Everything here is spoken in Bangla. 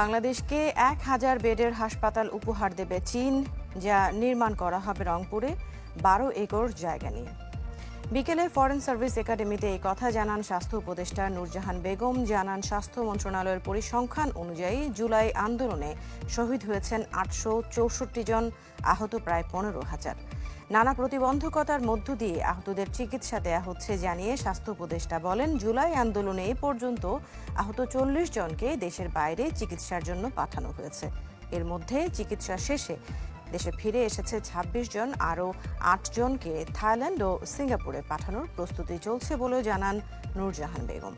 বাংলাদেশকে এক হাজার বেডের হাসপাতাল উপহার দেবে চীন, যা নির্মাণ করা হবে রংপুরে বারো একর জায়গা নিয়ে। বিকেলে ফরেন সার্ভিস একাডেমিতে এই কথা জানান স্বাস্থ্য উপদেষ্টা নূরজাহান বেগম। জানান, স্বাস্থ্য মন্ত্রণালয়ের পরিসংখ্যান অনুযায়ী জুলাই আন্দোলনে শহীদ হয়েছেন আটশো চৌষট্টি জন, আহত প্রায় পনেরো হাজার। নানা প্রতিবন্ধকতার মধ্য দিয়ে আহতদের চিকিৎসা দেয়া হচ্ছে জানিয়ে স্বাস্থ্য উপদেষ্টা বলেন, জুলাই আন্দোলনে এ পর্যন্ত আহত চল্লিশ জনকে দেশের বাইরে চিকিৎসার জন্য পাঠানো হয়েছে। এর মধ্যে চিকিৎসা শেষে দেশে ফিরে এসেছে ২৬ জন, আরও জনকে থাইল্যান্ড ও সিঙ্গাপুরে পাঠানোর প্রস্তুতি চলছে বলেও জানান নূরজাহান বেগম।